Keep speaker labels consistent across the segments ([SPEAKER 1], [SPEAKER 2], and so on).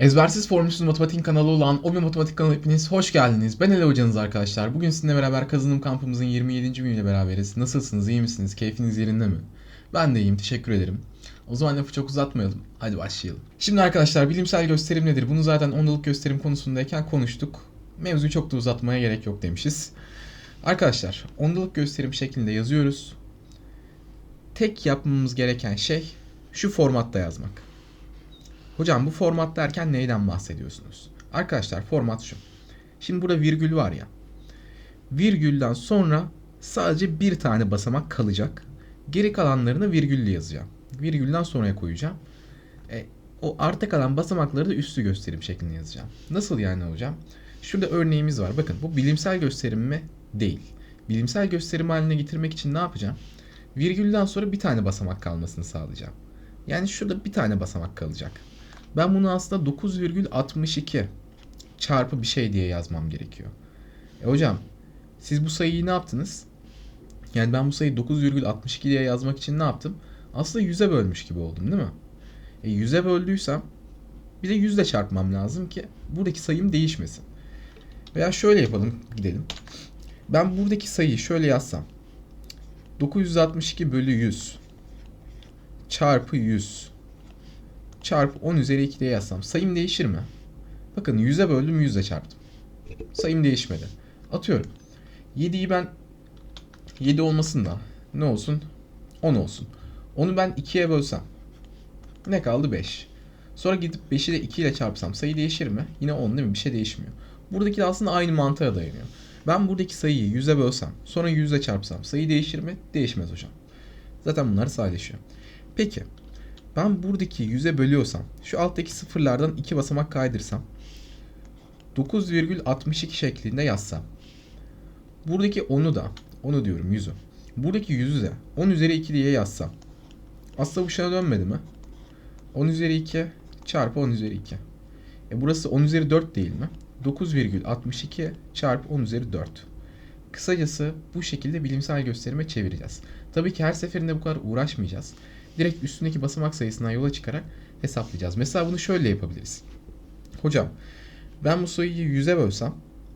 [SPEAKER 1] Ezbersiz Formülsüz Matematik kanalı olan Obi Matematik kanalı hepiniz hoş geldiniz. Ben Ele hocanız arkadaşlar. Bugün sizinle beraber kazanım kampımızın 27. günüyle beraberiz. Nasılsınız, iyi misiniz, keyfiniz yerinde mi? Ben de iyiyim, teşekkür ederim. O zaman lafı çok uzatmayalım. Hadi başlayalım. Şimdi arkadaşlar bilimsel gösterim nedir? Bunu zaten ondalık gösterim konusundayken konuştuk. Mevzuyu çok da uzatmaya gerek yok demişiz. Arkadaşlar ondalık gösterim şeklinde yazıyoruz. Tek yapmamız gereken şey şu formatta yazmak. Hocam bu format derken neyden bahsediyorsunuz? Arkadaşlar format şu. Şimdi burada virgül var ya. Virgülden sonra sadece bir tane basamak kalacak. Geri kalanlarını virgülle yazacağım. Virgülden sonraya koyacağım. E, o arta kalan basamakları da üstü gösterim şeklinde yazacağım. Nasıl yani hocam? Şurada örneğimiz var. Bakın bu bilimsel gösterim mi? Değil. Bilimsel gösterim haline getirmek için ne yapacağım? Virgülden sonra bir tane basamak kalmasını sağlayacağım. Yani şurada bir tane basamak kalacak. Ben bunu aslında 9,62 çarpı bir şey diye yazmam gerekiyor. E hocam siz bu sayıyı ne yaptınız? Yani ben bu sayıyı 9,62 diye yazmak için ne yaptım? Aslında 100'e bölmüş gibi oldum değil mi? E 100'e böldüysem bir de 100 ile çarpmam lazım ki buradaki sayım değişmesin. Veya şöyle yapalım gidelim. Ben buradaki sayıyı şöyle yazsam. 962 bölü 100 çarpı 100 çarpı 10 üzeri 2 diye yazsam sayım değişir mi? Bakın 100'e böldüm 100'e çarptım. Sayım değişmedi. Atıyorum. 7'yi ben 7 olmasın da ne olsun? 10 olsun. Onu ben 2'ye bölsem ne kaldı 5. Sonra gidip 5'i de 2 ile çarpsam sayı değişir mi? Yine 10 değil mi? Bir şey değişmiyor. Buradaki de aslında aynı mantığa dayanıyor. Ben buradaki sayıyı 100'e bölsem sonra 100 ile çarpsam sayı değişir mi? Değişmez hocam. Zaten bunlar sadeleşiyor. Peki ben buradaki 100'e bölüyorsam şu alttaki sıfırlardan 2 basamak kaydırsam 9,62 şeklinde yazsam buradaki 10'u da onu diyorum 100'ü buradaki 100'ü de 10 üzeri 2 diye yazsam aslında bu şuna dönmedi mi? 10 üzeri 2 çarpı 10 üzeri 2 e burası 10 üzeri 4 değil mi? 9,62 çarpı 10 üzeri 4 Kısacası bu şekilde bilimsel gösterime çevireceğiz. Tabii ki her seferinde bu kadar uğraşmayacağız direkt üstündeki basamak sayısından yola çıkarak hesaplayacağız. Mesela bunu şöyle yapabiliriz. Hocam ben bu sayıyı 100'e bölsem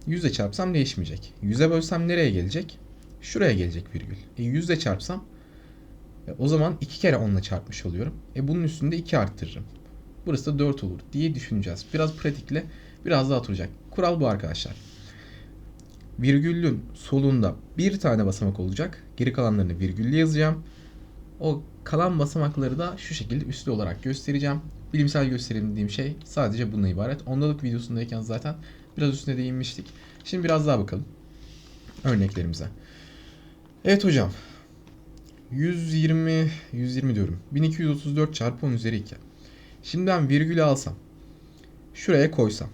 [SPEAKER 1] 100'e çarpsam değişmeyecek. 100'e bölsem nereye gelecek? Şuraya gelecek virgül. E 100'e çarpsam e, o zaman 2 kere 10'la çarpmış oluyorum. E bunun üstünde 2 arttırırım. Burası da 4 olur diye düşüneceğiz. Biraz pratikle biraz daha oturacak. Kural bu arkadaşlar. Virgülün solunda bir tane basamak olacak. Geri kalanlarını virgülle yazacağım. O kalan basamakları da şu şekilde üstlü olarak göstereceğim. Bilimsel gösterim dediğim şey sadece bununla ibaret. Ondalık videosundayken zaten biraz üstüne değinmiştik. Şimdi biraz daha bakalım örneklerimize. Evet hocam. 120 120 diyorum. 1234 çarpı 10 üzeri 2. Şimdi ben virgülü alsam. Şuraya koysam.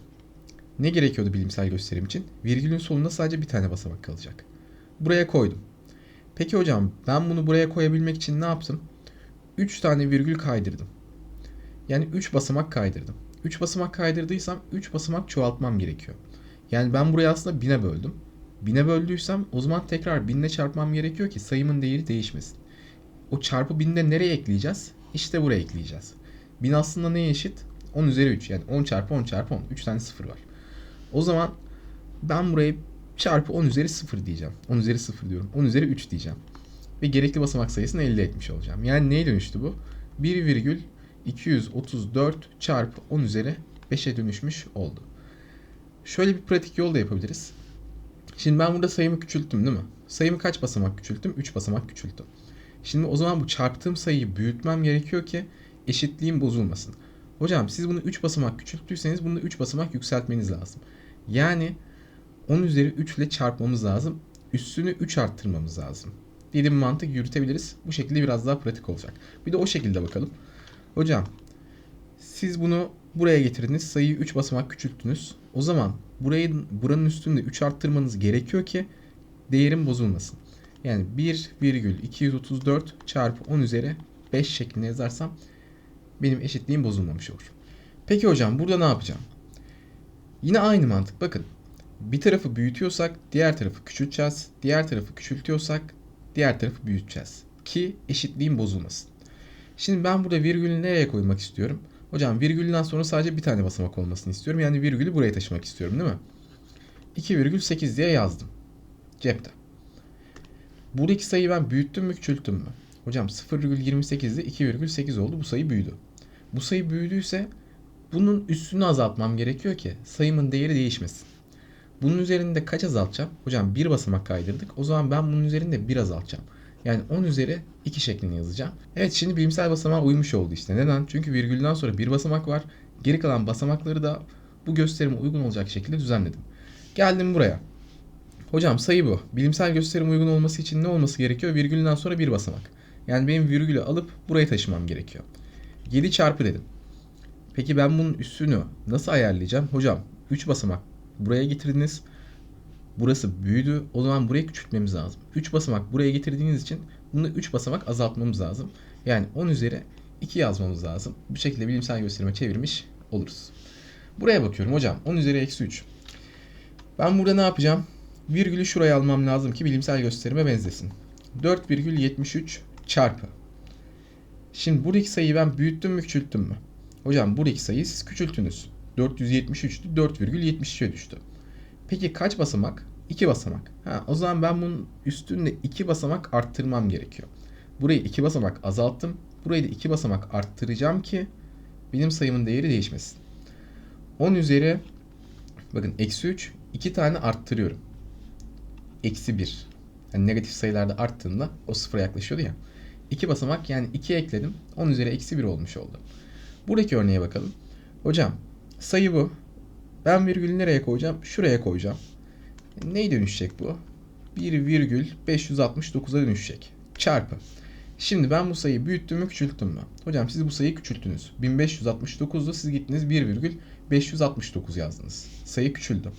[SPEAKER 1] Ne gerekiyordu bilimsel gösterim için? Virgülün solunda sadece bir tane basamak kalacak. Buraya koydum. Peki hocam ben bunu buraya koyabilmek için ne yaptım? 3 tane virgül kaydırdım. Yani 3 basamak kaydırdım. 3 basamak kaydırdıysam 3 basamak çoğaltmam gerekiyor. Yani ben burayı aslında 1000'e böldüm. 1000'e böldüysem o zaman tekrar 1000'le çarpmam gerekiyor ki sayımın değeri değişmesin. O çarpı 1000'de nereye ekleyeceğiz? İşte buraya ekleyeceğiz. 1000 aslında neye eşit? 10 üzeri 3 yani 10 çarpı 10 çarpı 10. 3 tane sıfır var. O zaman ben burayı çarpı 10 üzeri 0 diyeceğim. 10 üzeri 0 diyorum. 10 üzeri 3 diyeceğim. Ve gerekli basamak sayısını elde etmiş olacağım. Yani neye dönüştü bu? 1,234 çarpı 10 üzeri 5'e dönüşmüş oldu. Şöyle bir pratik yol da yapabiliriz. Şimdi ben burada sayımı küçülttüm değil mi? Sayımı kaç basamak küçülttüm? 3 basamak küçülttüm. Şimdi o zaman bu çarptığım sayıyı büyütmem gerekiyor ki eşitliğim bozulmasın. Hocam siz bunu 3 basamak küçülttüyseniz bunu da 3 basamak yükseltmeniz lazım. Yani 10 üzeri 3 ile çarpmamız lazım. Üstünü 3 arttırmamız lazım. Bir mantık yürütebiliriz. Bu şekilde biraz daha pratik olacak. Bir de o şekilde bakalım. Hocam siz bunu buraya getirdiniz. Sayıyı 3 basamak küçülttünüz. O zaman burayı buranın üstünde 3 arttırmanız gerekiyor ki değerim bozulmasın. Yani 1,234 çarpı 10 üzeri 5 şeklinde yazarsam benim eşitliğim bozulmamış olur. Peki hocam burada ne yapacağım? Yine aynı mantık. Bakın bir tarafı büyütüyorsak diğer tarafı küçülteceğiz. Diğer tarafı küçültüyorsak diğer tarafı büyüteceğiz. Ki eşitliğin bozulmasın. Şimdi ben burada virgülü nereye koymak istiyorum? Hocam virgülden sonra sadece bir tane basamak olmasını istiyorum. Yani virgülü buraya taşımak istiyorum değil mi? 2,8 diye yazdım. Cepte. Buradaki sayıyı ben büyüttüm mü küçülttüm mü? Hocam 0,28'de 2,8 oldu. Bu sayı büyüdü. Bu sayı büyüdüyse bunun üstünü azaltmam gerekiyor ki sayımın değeri değişmesin. Bunun üzerinde kaç azaltacağım? Hocam bir basamak kaydırdık. O zaman ben bunun üzerinde bir azaltacağım. Yani 10 üzeri 2 şeklinde yazacağım. Evet şimdi bilimsel basamağa uymuş oldu işte. Neden? Çünkü virgülden sonra bir basamak var. Geri kalan basamakları da bu gösterime uygun olacak şekilde düzenledim. Geldim buraya. Hocam sayı bu. Bilimsel gösterim uygun olması için ne olması gerekiyor? Virgülden sonra bir basamak. Yani benim virgülü alıp buraya taşımam gerekiyor. 7 çarpı dedim. Peki ben bunun üstünü nasıl ayarlayacağım? Hocam 3 basamak buraya getirdiniz. Burası büyüdü. O zaman burayı küçültmemiz lazım. 3 basamak buraya getirdiğiniz için bunu 3 basamak azaltmamız lazım. Yani 10 üzeri 2 yazmamız lazım. Bu şekilde bilimsel gösterime çevirmiş oluruz. Buraya bakıyorum hocam. 10 üzeri eksi 3. Ben burada ne yapacağım? Virgülü şuraya almam lazım ki bilimsel gösterime benzesin. 4,73 çarpı. Şimdi buradaki sayıyı ben büyüttüm mü küçülttüm mü? Hocam buradaki sayıyı siz küçülttünüz. 473'tü 4,73'e düştü. Peki kaç basamak? 2 basamak. Ha, o zaman ben bunun üstünde 2 basamak arttırmam gerekiyor. Burayı 2 basamak azalttım. Burayı da 2 basamak arttıracağım ki benim sayımın değeri değişmesin. 10 üzeri bakın eksi 3 2 tane arttırıyorum. Eksi 1. Yani negatif sayılarda arttığında o sıfıra yaklaşıyordu ya. 2 basamak yani 2 ekledim. 10 üzeri eksi 1 olmuş oldu. Buradaki örneğe bakalım. Hocam sayı bu. Ben virgülü nereye koyacağım? Şuraya koyacağım. Neye dönüşecek bu? 1,569'a dönüşecek. Çarpı. Şimdi ben bu sayıyı büyüttüm mü küçülttüm mü? Hocam siz bu sayıyı küçülttünüz. 1569'da siz gittiniz 1,569 yazdınız. Sayı küçüldü.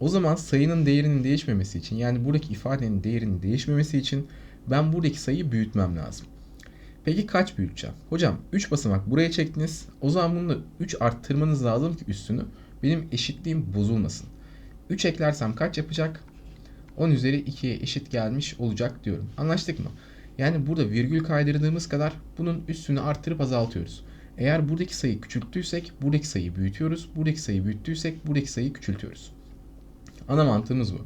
[SPEAKER 1] O zaman sayının değerinin değişmemesi için yani buradaki ifadenin değerinin değişmemesi için ben buradaki sayıyı büyütmem lazım. Peki kaç büyüteceğim? Hocam 3 basamak buraya çektiniz. O zaman bunu da 3 arttırmanız lazım ki üstünü benim eşitliğim bozulmasın. 3 eklersem kaç yapacak? 10 üzeri 2'ye eşit gelmiş olacak diyorum. Anlaştık mı? Yani burada virgül kaydırdığımız kadar bunun üstünü arttırıp azaltıyoruz. Eğer buradaki sayıyı küçülttüysek buradaki sayıyı büyütüyoruz. Buradaki sayıyı büyüttüysek buradaki sayıyı küçültüyoruz. Ana mantığımız bu.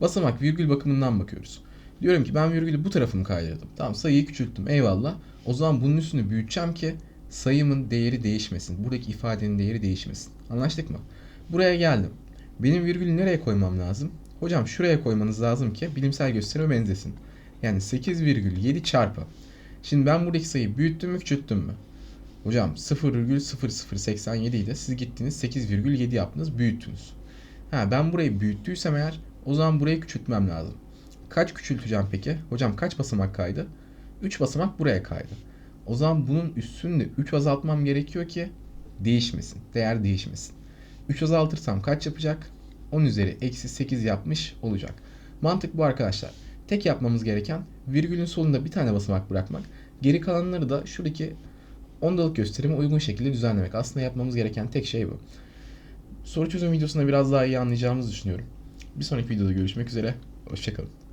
[SPEAKER 1] Basamak virgül bakımından bakıyoruz. Diyorum ki ben virgülü bu tarafını kaydırdım. Tamam sayıyı küçülttüm eyvallah. O zaman bunun üstünü büyüteceğim ki sayımın değeri değişmesin. Buradaki ifadenin değeri değişmesin. Anlaştık mı? Buraya geldim. Benim virgülü nereye koymam lazım? Hocam şuraya koymanız lazım ki bilimsel gösterime benzesin. Yani 8,7 çarpı. Şimdi ben buradaki sayıyı büyüttüm mü küçülttüm mü? Hocam 0,0087 idi. Siz gittiniz 8,7 yaptınız büyüttünüz. Ha ben burayı büyüttüysem eğer o zaman burayı küçültmem lazım. Kaç küçülteceğim peki? Hocam kaç basamak kaydı? 3 basamak buraya kaydı. O zaman bunun üstünde 3 azaltmam gerekiyor ki değişmesin. Değer değişmesin. 3 azaltırsam kaç yapacak? 10 üzeri eksi 8 yapmış olacak. Mantık bu arkadaşlar. Tek yapmamız gereken virgülün solunda bir tane basamak bırakmak. Geri kalanları da şuradaki ondalık gösterime uygun şekilde düzenlemek. Aslında yapmamız gereken tek şey bu. Soru çözüm videosunda biraz daha iyi anlayacağımızı düşünüyorum. Bir sonraki videoda görüşmek üzere. Hoşçakalın.